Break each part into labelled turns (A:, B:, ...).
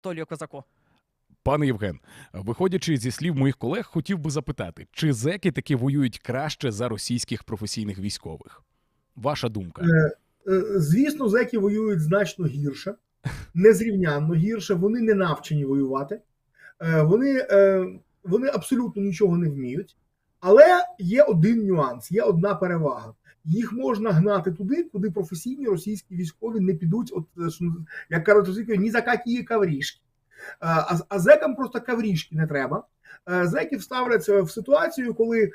A: Толію Козаку.
B: Пане Євген, виходячи зі слів моїх колег, хотів би запитати, чи зеки таки воюють краще за російських професійних військових? Ваша думка?
C: Е, е, Звісно, зеки воюють значно гірше, незрівнянно гірше. Вони не навчені воювати, Е, вони, е, вони абсолютно нічого не вміють. Але є один нюанс, є одна перевага. Їх можна гнати туди, куди професійні російські військові не підуть, от е, як кажуть російською, ні за які каврішки. Е, А, а зекам просто каврішки не треба. Е, Зеків ставляться в ситуацію, коли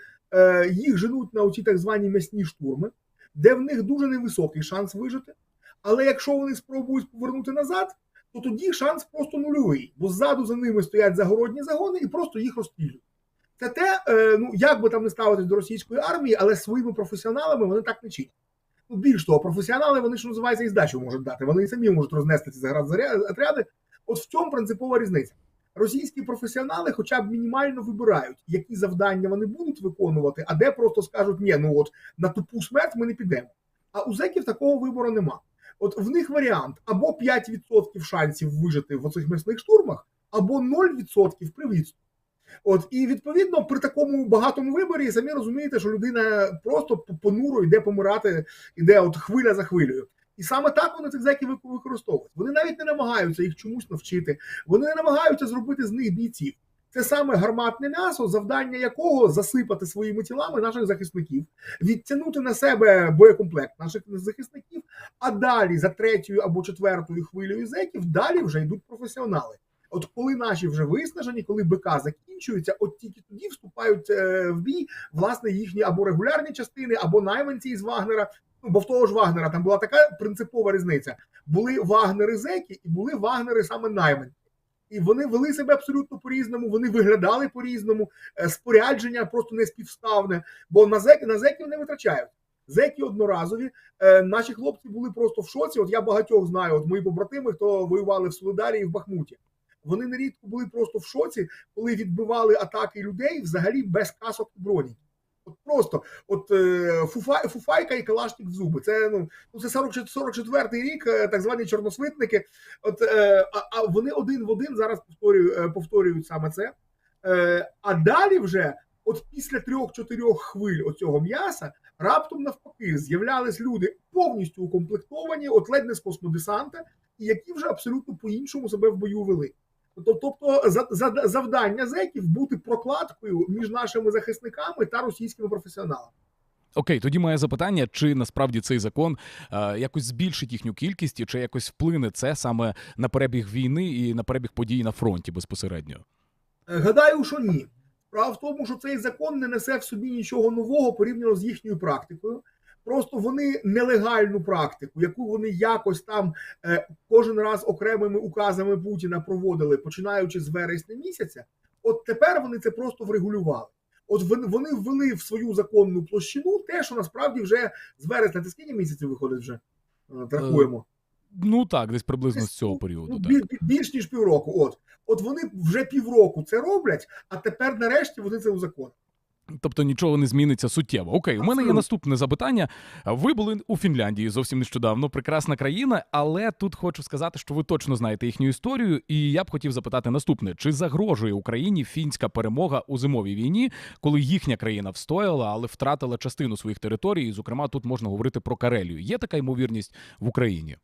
C: їх женуть на оці так звані м'ясні штурми де в них дуже невисокий шанс вижити. Але якщо вони спробують повернути назад, то тоді шанс просто нульовий, бо ззаду за ними стоять загородні загони і просто їх розстрілюють. Це те, е, ну як би там не ставитись до російської армії, але своїми професіоналами вони так не чинять. Ну, більш того, професіонали вони що називається і здачу можуть дати. Вони і самі можуть рознести ці отряди. От в цьому принципова різниця. Російські професіонали, хоча б мінімально вибирають, які завдання вони будуть виконувати, а де просто скажуть, ні, ну от на тупу смерть ми не підемо. А у зеків такого вибору нема. От в них варіант або 5% шансів вижити в оцих м'ясних штурмах, або 0% при відступі. От і відповідно при такому багатому виборі самі розумієте, що людина просто понуро йде помирати, іде от хвиля за хвилею. І саме так вони цих зеків використовують. Вони навіть не намагаються їх чомусь навчити. Вони не намагаються зробити з них бійців. Це саме гарматне м'ясо, завдання якого засипати своїми тілами наших захисників, відтягнути на себе боєкомплект наших захисників, а далі за третьою або четвертою хвилею зеків далі вже йдуть професіонали. От коли наші вже виснажені, коли БК закінчується, от тільки тоді вступають е, в бій власне їхні або регулярні частини, або найманці із Вагнера. Ну, бо в того ж Вагнера там була така принципова різниця. Були Вагнери зеки і були Вагнери саме найманці. І вони вели себе абсолютно по-різному, вони виглядали по-різному, е, спорядження просто не співставне, бо на зеки на зеків не витрачають. Зеки одноразові. Е, наші хлопці були просто в шоці. От я багатьох знаю, от мої побратими, хто воювали в Солидарі і в Бахмуті. Вони нерідко були просто в шоці, коли відбивали атаки людей взагалі без касок і броні. От просто от е, фуфа, фуфайка і калашник в зуби. Це ну, ну це 44-й рік, е, так звані чорносвитники. От е, а, а вони один в один зараз повторюю, е, повторюють саме це. А далі вже, от після трьох-чотирьох хвиль оцього м'яса, раптом навпаки з'являлись люди повністю укомплектовані, от ледь не з космодесанта, і які вже абсолютно по-іншому себе в бою вели. Тобто, за, за, завдання зеків бути прокладкою між нашими захисниками та російськими професіоналами.
B: Окей, тоді моє запитання: чи насправді цей закон е, якось збільшить їхню кількість, і чи якось вплине це саме на перебіг війни і на перебіг подій на фронті безпосередньо?
C: Е, Гадаю, що ні. Справа в тому, що цей закон не несе в собі нічого нового порівняно з їхньою практикою. Просто вони нелегальну практику, яку вони якось там е, кожен раз окремими указами Путіна проводили, починаючи з вересня місяця. От тепер вони це просто врегулювали. От вони, ввели в свою законну площину те, що насправді вже з вересня це скільки місяців виходить вже е, рахуємо.
B: Ну так, десь приблизно з цього періоду.
C: Ну,
B: Так.
C: біль- біль- більш ніж півроку. От от вони вже півроку це роблять, а тепер нарешті вони це узаконили.
B: Тобто нічого не зміниться суттєво. Окей, у мене є наступне запитання. Ви були у Фінляндії зовсім нещодавно, прекрасна країна, але тут хочу сказати, що ви точно знаєте їхню історію, і я б хотів запитати наступне: чи загрожує Україні фінська перемога у зимовій війні, коли їхня країна встояла, але втратила частину своїх територій? І, зокрема, тут можна говорити про Карелію. Є така ймовірність в Україні?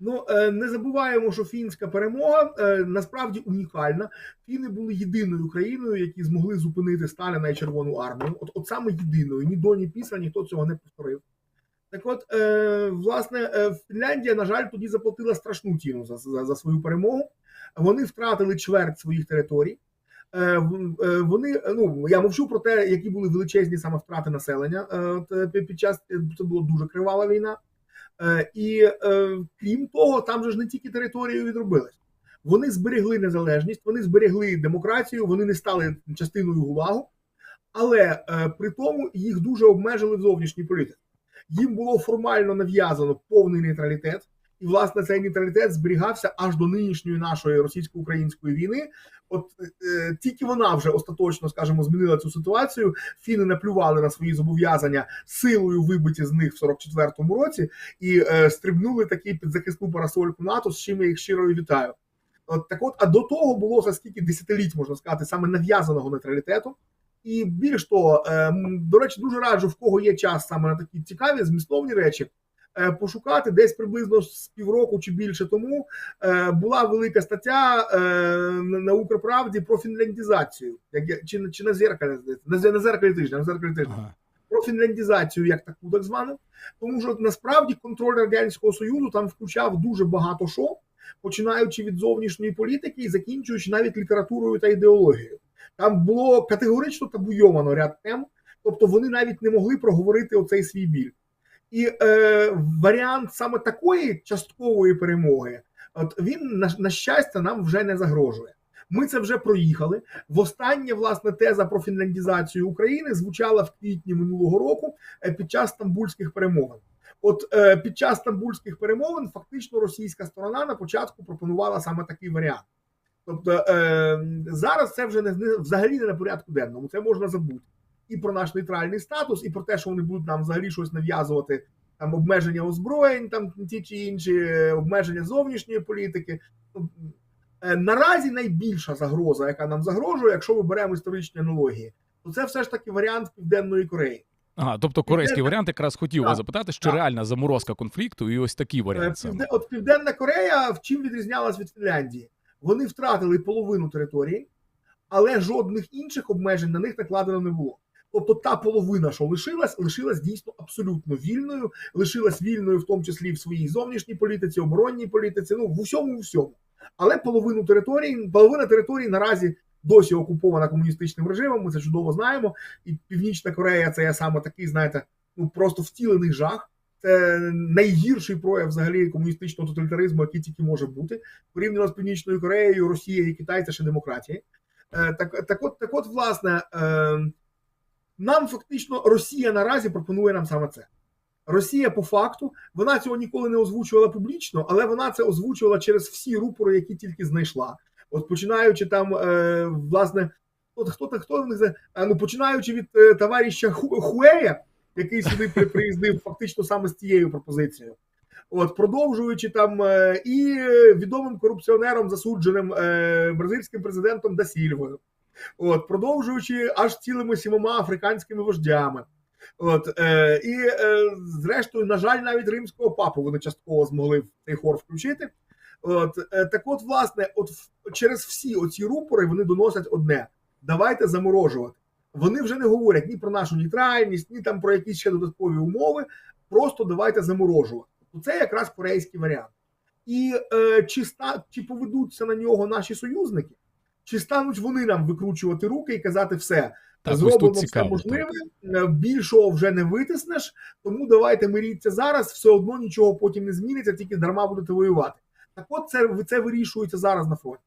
C: Ну е, не забуваємо, що фінська перемога е, насправді унікальна. Фіни були єдиною країною, які змогли зупинити Сталіна і Червону армію. От, от саме єдиною. Ні до, ні після ніхто цього не повторив. Так от, е, власне, Фінляндія, на жаль, тоді заплатила страшну ціну за, за, за свою перемогу. Вони втратили чверть своїх територій. Вони ну я мовчу про те, які були величезні саме втрати населення. Під час це була дуже кривава війна. Е, І е, крім того, там же ж не тільки територію відробились. Вони зберегли незалежність, вони зберегли демократію, вони не стали частиною ГУЛАГу, але е, при тому їх дуже обмежили в зовнішній політиці. Їм було формально нав'язано повний нейтралітет, і власне цей нейтралітет зберігався аж до нинішньої нашої російсько-української війни. От е, тільки вона вже остаточно, скажімо, змінила цю ситуацію. Фіни наплювали на свої зобов'язання силою вибиті з них в 44-му році і е, стрибнули таки під захисну парасольку НАТО, з чим я їх щиро вітаю. От так от, а до того було за скільки десятиліть, можна сказати, саме нав'язаного нейтралітету. І більш того, е, до речі, дуже раджу, в кого є час саме на такі цікаві, змістовні речі, пошукати десь приблизно з півроку чи більше тому е, була велика стаття е, на Укрправді про фінляндізацію. Як чи, чи на зеркалі, здається? на, на зеркалі тижня, на зеркалі тижня
B: Ага.
C: про фінляндізацію, як таку так звану. Тому що насправді контроль радянського союзу там включав дуже багато що, починаючи від зовнішньої політики і закінчуючи навіть літературою та ідеологією. Там було категорично табуйовано ряд тем, тобто вони навіть не могли проговорити оцей свій біль. І е, варіант саме такої часткової перемоги, от він на, на щастя нам вже не загрожує. Ми це вже проїхали. Востаннє власне теза про фінляндізацію України звучала в квітні минулого року е, під час стамбульських перемовин. От е, під час стамбульських перемовин фактично російська сторона на початку пропонувала саме такий варіант. Тобто е, зараз це вже не, не взагалі не на порядку денному. Це можна забути і про наш нейтральний статус, і про те, що вони будуть нам взагалі щось нав'язувати. Там обмеження озброєнь, там ті чи інші е, обмеження зовнішньої політики. Ну, Е, Наразі найбільша загроза, яка нам загрожує, якщо ми беремо історичні аналогії, то це все ж таки варіант Південної Кореї.
B: Ага, тобто корейський варіант якраз хотів вас запитати, що
C: так.
B: реальна заморозка конфлікту, і ось такий
C: Е,
B: варіант.
C: Півде- От Південна Корея в чим відрізнялась від Фінляндії? Вони втратили половину території, але жодних інших обмежень на них накладено не було. Тобто та половина, що лишилась, лишилась дійсно абсолютно вільною, лишилась вільною, в тому числі в своїй зовнішній політиці, оборонній політиці, ну в усьому, в усьому. Але половину території, половина території наразі досі окупована комуністичним режимом. Ми це чудово знаємо. І Північна Корея це є саме такий, знаєте, ну просто втілений жах. Це найгірший прояв взагалі комуністичного тоталітаризму, який тільки може бути. Порівняно з Північною Кореєю, Росія і Китай це ще демократії. Е, Так, так, от, так от, власне, е, нам фактично Росія наразі пропонує нам саме це. Росія по факту вона цього ніколи не озвучувала публічно, але вона це озвучувала через всі рупори, які тільки знайшла. От починаючи там, е, власне, от хто хто, хто них ну починаючи від е, товариша Хуея, який сюди при- приїздив фактично саме з цією пропозицією. От, продовжуючи там е, і відомим корупціонером, засудженим е, бразильським президентом Дасільвою, от, продовжуючи аж цілими сімома африканськими вождями. От, е, і е, зрештою, на жаль, навіть римського папу вони частково змогли цей хор включити. От, е, так от, власне, от через всі оці рупори вони доносять одне: давайте заморожувати. Вони вже не говорять ні про нашу нейтральність, ні там про якісь ще додаткові умови. Просто давайте заморожувати. Тобто це якраз корейський варіант. І е, чи, ста, чи поведуться на нього наші союзники, чи стануть вони нам викручувати руки і казати все,
B: Так, тут
C: все
B: цікаво.
C: можливе, е, більшого вже не витиснеш, тому давайте миріться зараз, все одно нічого потім не зміниться, тільки дарма будете воювати. Так от це, це вирішується зараз на фронті.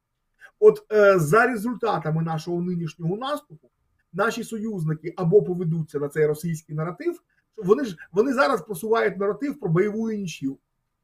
C: От е, за результатами нашого нинішнього наступу, наші союзники або поведуться на цей російський наратив, вони ж вони зараз просувають наратив про бойову нічю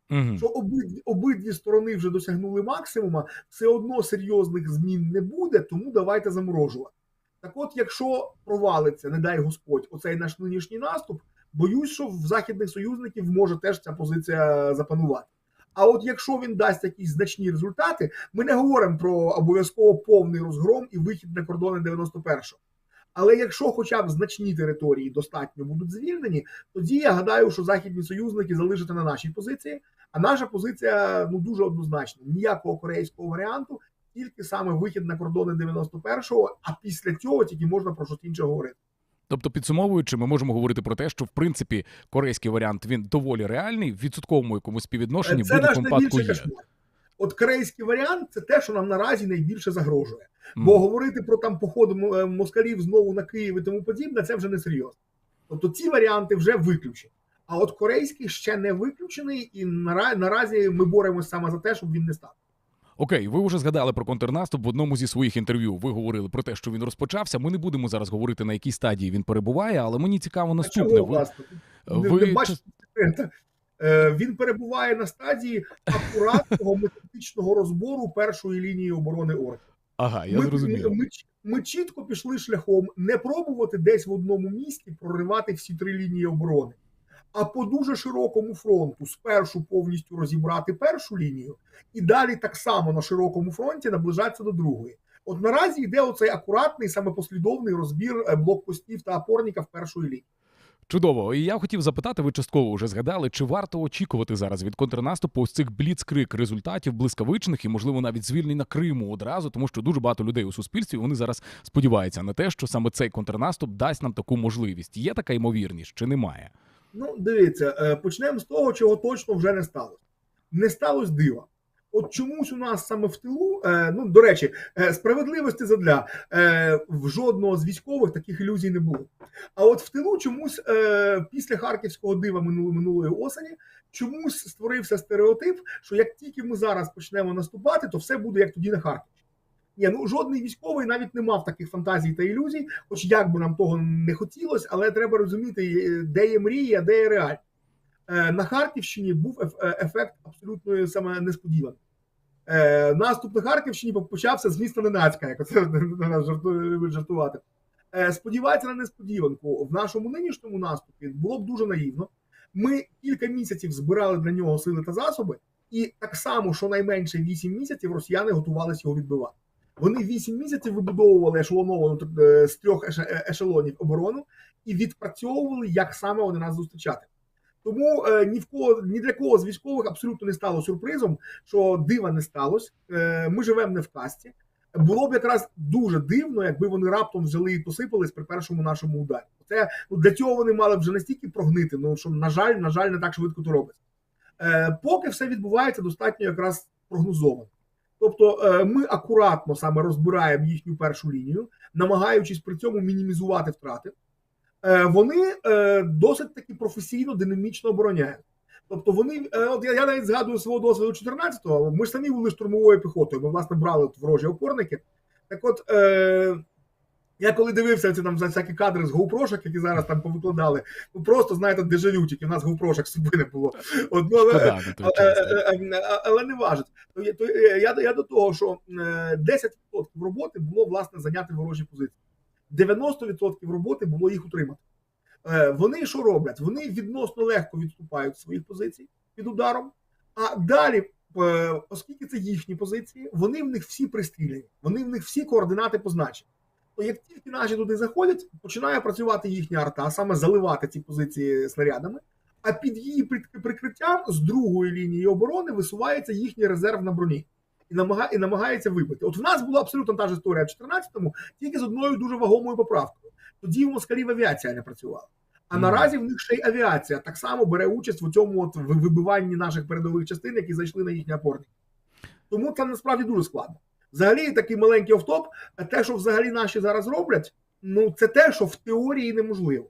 B: Мгм.
C: що обидві, обидві сторони вже досягнули максимума, все одно серйозних змін не буде, тому давайте заморожувати. Так от, якщо провалиться, не дай Господь, оцей наш нинішній наступ, боюсь, що в західних союзників може теж ця позиція запанувати. А от якщо він дасть якісь значні результати, ми не говоримо про обов'язково повний розгром і вихід на кордони 91-го. Але якщо хоча б значні території достатньо будуть звільнені, тоді я гадаю, що західні союзники залишаться на нашій позиції. А наша позиція ну дуже однозначна: ніякого корейського варіанту, тільки саме вихід на кордони 91-го, а після цього тільки можна про щось інше говорити.
B: Тобто, підсумовуючи, ми можемо говорити про те, що в принципі корейський варіант він доволі реальний, в відсотковому якомусь співвідношенні в будь-якому випадку є.
C: От корейський варіант це те, що нам наразі найбільше загрожує.
B: Мгм.
C: Бо говорити про там походи е, москалів знову на Київ і тому подібне, це вже не серйозно. Тобто ці варіанти вже виключені. А от корейський ще не виключений, і нара- наразі ми боремося саме за те, щоб він не став.
B: Окей, ви вже згадали про контрнаступ в одному зі своїх інтерв'ю. Ви говорили про те, що він розпочався. Ми не будемо зараз говорити на якій стадії він перебуває, але мені цікаво
C: А чого,
B: Ви,
C: власне? Не-
B: ви
C: бачите? Е, Він перебуває на стадії акуратного методичного розбору першої лінії оборони ОРК.
B: ага, я
C: Ми,
B: зрозумів.
C: ми, ми чітко пішли шляхом не пробувати десь в одному місці проривати всі три лінії оборони, а по дуже широкому фронту спершу повністю розібрати першу лінію, і далі так само на широкому фронті наближатися до другої. От наразі йде оцей акуратний, саме послідовний розбір е, блокпостів та опорників першої лінії.
B: Чудово. І я хотів запитати, ви частково вже згадали, чи варто очікувати зараз від контрнаступу ось цих бліцкрик результатів блискавичних і, можливо, навіть звільнення Криму одразу, тому що дуже багато людей у суспільстві вони зараз сподіваються на те, що саме цей контрнаступ дасть нам таку можливість. Є така ймовірність чи немає?
C: Ну, дивіться, е, почнемо з того, чого точно вже не сталося. Не сталося дива. От чомусь у нас саме в тилу, е, ну до речі, е, справедливості задля в жодного з військових таких ілюзій не було. А от в тилу чомусь після харківського дива минулої осені чомусь створився стереотип, що як тільки ми зараз почнемо наступати, то все буде як тоді на Харків. Ні, ну жодний військовий навіть не мав таких фантазій та ілюзій, хоч як би нам того не хотілося, але треба розуміти, е, де є мрія, де є реаль. Е, На Харківщині був е, ефект абсолютно саме несподіваний. Наступ на Харківщині почався з міста Ненацька, як це жартувати. Сподіватися на несподіванку в нашому нинішньому наступі було б дуже наївно. Ми кілька місяців збирали для нього сили та засоби, і так само, щонайменше 8 місяців росіяни готувалися його відбивати. Вони 8 місяців вибудовували ешелоновану е, з трьох е, ешелонів оборону і відпрацьовували, як саме вони нас зустрічати. Тому е, ні в кого ні для кого з військових абсолютно не стало сюрпризом, що дива не сталося. Ми живемо не в касті. Було б якраз дуже дивно, якби вони раптом взяли і посипались при першому нашому ударі. Це ну для цього вони мали б вже настільки прогнити. Ну що на жаль, на жаль, не так швидко то робиться. Поки все відбувається достатньо якраз прогнозовано. Тобто е, ми акуратно саме розбираємо їхню першу лінію, намагаючись при цьому мінімізувати втрати. Е, Вони е, досить таки професійно, динамічно обороняють. Тобто вони, от я, я навіть згадую свого досвіду 14-го, ми ж самі були штурмовою піхотою, ми власне брали от ворожі опорники. Так от, я коли дивився ці там за всякі кадри з гоупрошок, які зараз там повикладали, ну просто знаєте, дежавю, тільки в нас гоупрошок з собою не було. От, ну, але, Е, е, е, але не важить. То я, то я, до того, що е, 10% роботи було власне зайняти ворожі позиції. 90% роботи було їх утримати. Вони що роблять? Вони відносно легко відступають з своїх позицій під ударом, а далі, оскільки це їхні позиції, вони в них всі пристріляні, вони в них всі координати позначені. То як тільки наші туди заходять, починає працювати їхня арта, а саме заливати ці позиції снарядами. А під її прикриттям з другої лінії оборони висувається їхній резерв на броні і намагає, і намагається вибити. От в нас була абсолютно та ж історія в 14-му, тільки з одною дуже вагомою поправкою. Тоді в москалів авіація не працювала. А
B: Мгм.
C: наразі в них ще й авіація так само бере участь в цьому от вибиванні наших передових частин, які зайшли на їхні опорники. Тому це насправді дуже складно. Взагалі, такий маленький офтоп, те, що взагалі наші зараз роблять, ну це те, що в теорії неможливо.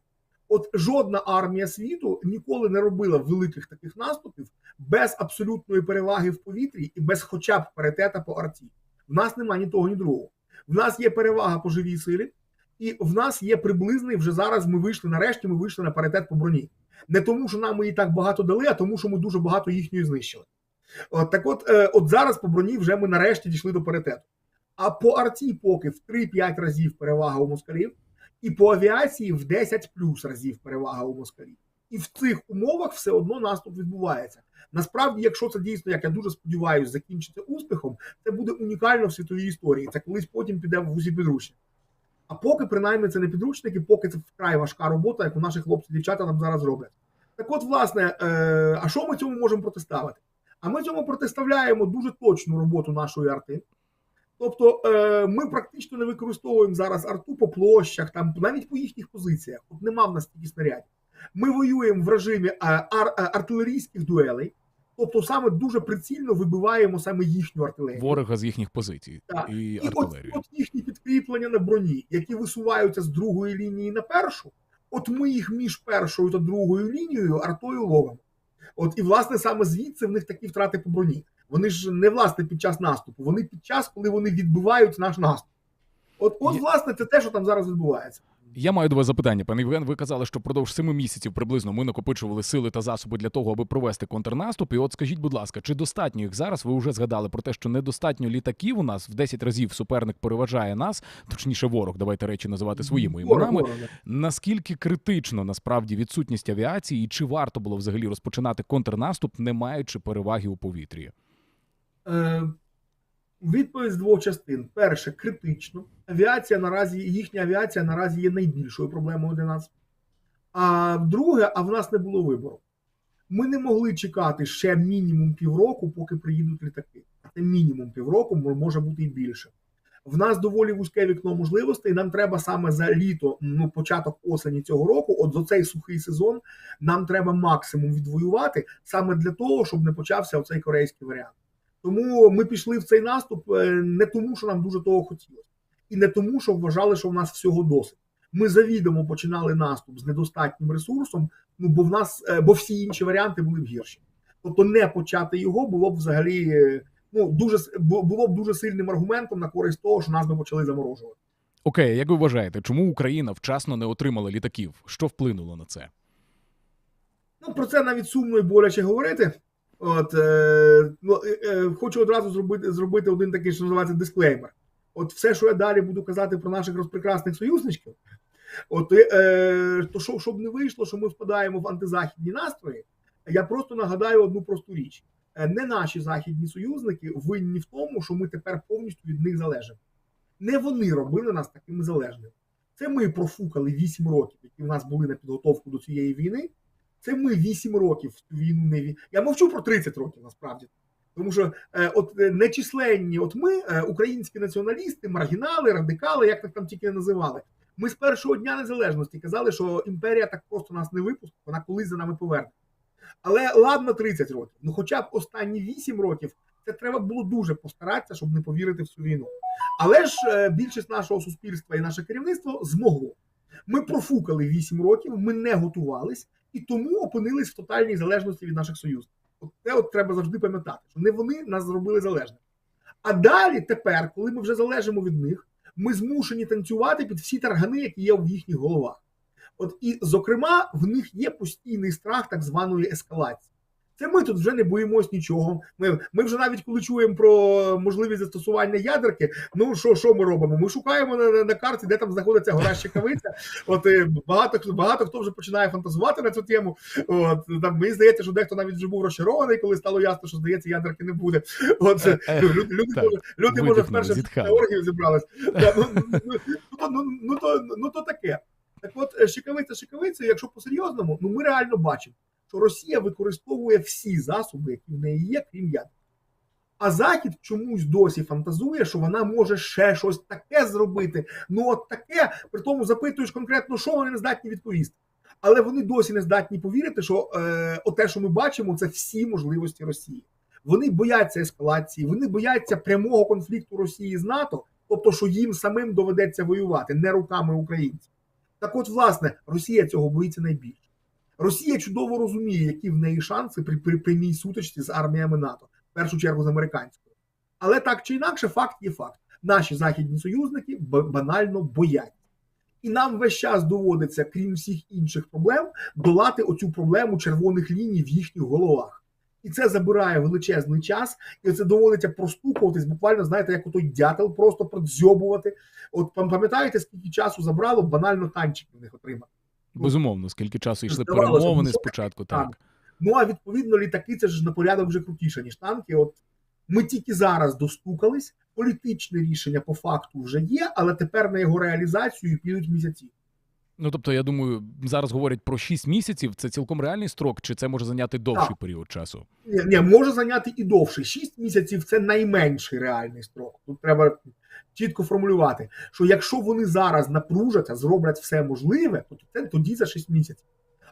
C: От жодна армія світу ніколи не робила великих таких наступів без абсолютної переваги в повітрі і без хоча б паритета по арті. В нас немає ні того, ні другого. В нас є перевага по живій силі, і в нас є приблизний вже зараз. Ми вийшли нарешті. Ми вийшли на паритет по броні. Не тому, що нам її так багато дали, а тому, що ми дуже багато їхньої знищили. От так, от, е, от зараз по броні вже ми нарешті дійшли до паритету. А по арті поки в 3-5 разів перевага у москалів, і по авіації в 10 плюс разів перевага у москалів. І в цих умовах все одно наступ відбувається. Насправді, якщо це дійсно, як я дуже сподіваюся, закінчиться успіхом, це буде унікально в світовій історії. Це колись потім піде в усі підручники. А поки, принаймні, це не підручники, поки це вкрай важка робота, яку наші хлопці дівчата нам зараз роблять. Так от, власне, е, а що ми цьому можемо протиставити? А ми цьому протиставляємо дуже точну роботу нашої арти. Тобто е, ми практично не використовуємо зараз арту по площах, там навіть по їхніх позиціях. От нема в нас стільки снарядів. Ми воюємо в режимі е, ар- е, артилерійських дуелей, тобто саме дуже прицільно вибиваємо саме їхню артилерію.
B: Ворога з їхніх позицій
C: Так.
B: і
C: І от,
B: артилерію.
C: от їхні підкріплення на броні, які висуваються з другої лінії на першу, от ми їх між першою та другою лінією артою ловимо. От і власне саме звідси в них такі втрати по броні. Вони ж не власне під час наступу, вони під час, коли вони відбивають наш наступ. От, от власне, це те, що там зараз відбувається.
B: Я маю до вас запитання, пане Євген. Ви казали, що впродовж семи місяців приблизно ми накопичували сили та засоби для того, аби провести контрнаступ. І от скажіть, будь ласка, чи достатньо їх зараз? Ви вже згадали про те, що недостатньо літаків у нас в 10 разів суперник переважає нас, точніше, ворог. Давайте речі називати своїми іменами. Наскільки критично насправді відсутність авіації, і чи варто було взагалі розпочинати контрнаступ, не маючи переваги у повітрі?
C: Відповідь з двох частин. Перше, критично. Авіація наразі, їхня авіація наразі є найбільшою проблемою для нас. А друге, а в нас не було вибору. Ми не могли чекати ще мінімум півроку, поки приїдуть літаки. А це мінімум півроку, може бути і більше. В нас доволі вузьке вікно можливостей. Нам треба саме за літо, ну початок осені цього року, от за цей сухий сезон, нам треба максимум відвоювати саме для того, щоб не почався оцей корейський варіант. Тому ми пішли в цей наступ е, не тому, що нам дуже того хотілося, і не тому, що вважали, що в нас всього досить. Ми завідомо починали наступ з недостатнім ресурсом, ну бо в нас, е, бо всі інші варіанти були б гірші. Тобто, не почати його було б взагалі е, ну дуже було б дуже сильним аргументом на користь того, що нас би почали заморожувати.
B: Окей, як ви вважаєте, чому Україна вчасно не отримала літаків? Що вплинуло на це?
C: Ну про це навіть сумно і боляче говорити. От е, ну, е, хочу одразу зробити зробити один такий, що називається дисклеймер. От все, що я далі буду казати про наших розпрекрасних союзничків, от е, то що, щоб не вийшло, що ми впадаємо в антизахідні настрої, я просто нагадаю одну просту річ: Е, не наші західні союзники винні в тому, що ми тепер повністю від них залежимо. Не вони робили нас такими залежними. Це ми профукали 8 років, які в нас були на підготовку до цієї війни. Це ми 8 років війну не. Я мовчу про 30 років насправді. Тому що е, от е, нечисленні, от ми, е, українські націоналісти, маргінали, радикали, як так там тільки не називали. Ми з першого дня незалежності казали, що імперія так просто нас не випустить, вона колись за нами поверне. Але ладно, 30 років. Ну, хоча б останні 8 років це треба було дуже постаратися, щоб не повірити в цю війну. Але ж е, більшість нашого суспільства і наше керівництво змогло. Ми профукали 8 років, ми не готувались і тому опинились в тотальній залежності від наших союзників. От це от треба завжди пам'ятати, що не вони нас зробили залежними. А далі, тепер, коли ми вже залежимо від них, ми змушені танцювати під всі таргани, які є в їхніх головах. От і, зокрема, в них є постійний страх так званої ескалації. Це ми тут вже не боїмось нічого. Ми, ми вже навіть коли чуємо про можливість застосування ядерки, ну що, що ми робимо? Ми шукаємо на, на, карті, де там знаходиться гора Щекавиця. От е, багато багато хто вже починає фантазувати на цю тему. От там мені здається, що дехто навіть вже був розчарований, коли стало ясно, що здається, ядерки не буде. От
B: Е, е,
C: люди, люди, люди може вперше в зібрались. Ну, ну, ну, ну, то, ну то таке. Так от, е, щекавиця щекавиця, якщо по-серйозному, ну ми реально бачимо, що Росія використовує всі засоби, які в неї є, крім ядер. А Захід чомусь досі фантазує, що вона може ще щось таке зробити. Ну, от таке, при тому запитуєш конкретно, що вони не здатні відповісти. Але вони досі не здатні повірити, що е, оте, що ми бачимо, це всі можливості Росії. Вони бояться ескалації, вони бояться прямого конфлікту Росії з НАТО, тобто, що їм самим доведеться воювати не руками українців. Так, от, власне, Росія цього боїться найбільше. Росія чудово розуміє, які в неї шанси при, при прямій сутичці з арміями НАТО, в першу чергу з американською. Але так чи інакше, факт є факт. Наші західні союзники банально бояться. І нам весь час доводиться, крім всіх інших проблем, долати оцю проблему червоних ліній в їхніх головах. І це забирає величезний час, і це доводиться простукуватись, буквально, знаєте, як отой дятел, просто продзьобувати. От пам'ятаєте, скільки часу забрало банально танчик в них отримати?
B: Безумовно, скільки часу йшли
C: Здавалося
B: перемовини
C: ну, що
B: спочатку,
C: таке
B: так.
C: Ну а відповідно, літаки це ж на порядок вже крутіше, ніж танки. От ми тільки зараз достукались. Політичне рішення по факту вже є, але тепер на його реалізацію підуть місяці.
B: Ну тобто, я думаю, зараз говорять про 6 місяців. Це цілком реальний строк, чи це може зайняти довший
C: Так.
B: період часу?
C: Ні, ні, може зайняти і довше. Шість місяців це найменший реальний строк. Тут треба чітко формулювати, що якщо вони зараз напружаться, зроблять все можливе, то це тоді за 6 місяців.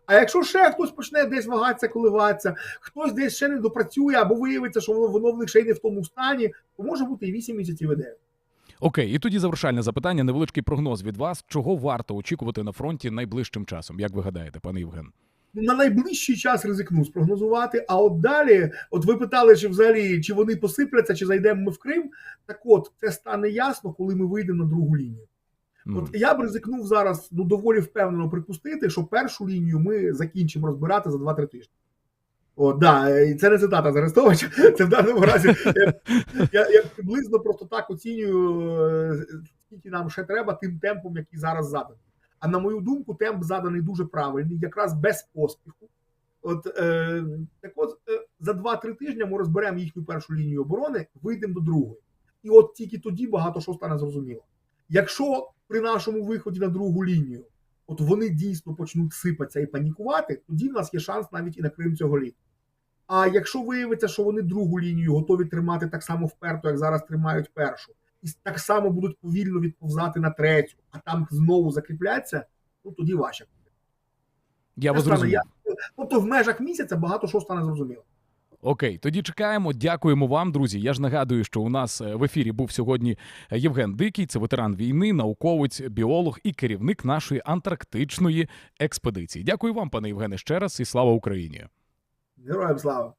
C: А якщо ще хтось почне десь вагатися, коливатися, хтось десь ще не допрацює або виявиться, що воно воно в них ще й не в тому стані, то може бути і 8 місяців і 9.
B: Окей, і тоді завершальне запитання, невеличкий прогноз від вас. Чого варто очікувати на фронті найближчим часом? Як ви гадаєте, пане Євген?
C: На найближчий час ризикну спрогнозувати. А от далі, от ви питали, чи взагалі чи вони посипляться, чи зайдемо ми в Крим. Так от це стане ясно, коли ми вийдемо на другу лінію.
B: Мгм.
C: От я б ризикнув зараз ну доволі впевнено припустити, що першу лінію ми закінчимо розбирати за 2-3 тижні. О, да, і це не цитата з Арестовича. Це в даному разі я, я, я приблизно просто так оцінюю, е, скільки нам ще треба тим темпом, який зараз заданий. А на мою думку, темп заданий дуже правильний, якраз без поспіху. От е, так от е, за 2-3 тижні ми розберемо їхню першу лінію оборони, вийдемо до другої. І от тільки тоді багато що стане зрозуміло. Якщо при нашому виході на другу лінію, от вони дійсно почнуть сипатися і панікувати, тоді в нас є шанс навіть і на Крим цього літа. А якщо виявиться, що вони другу лінію готові тримати так само вперто, як зараз тримають першу, і так само будуть повільно відповзати на третю, а там знову закріпляться, ну тоді важче.
B: Я вас зрозумів.
C: Тобто в межах місяця багато що стане зрозуміло.
B: Окей, тоді чекаємо. Дякуємо вам, друзі. Я ж нагадую, що у нас е, в ефірі був сьогодні Євген Дикий, це ветеран війни, науковець, біолог і керівник нашої антарктичної експедиції. Дякую вам, пане Євгене, ще раз і слава Україні.
C: Героям слава!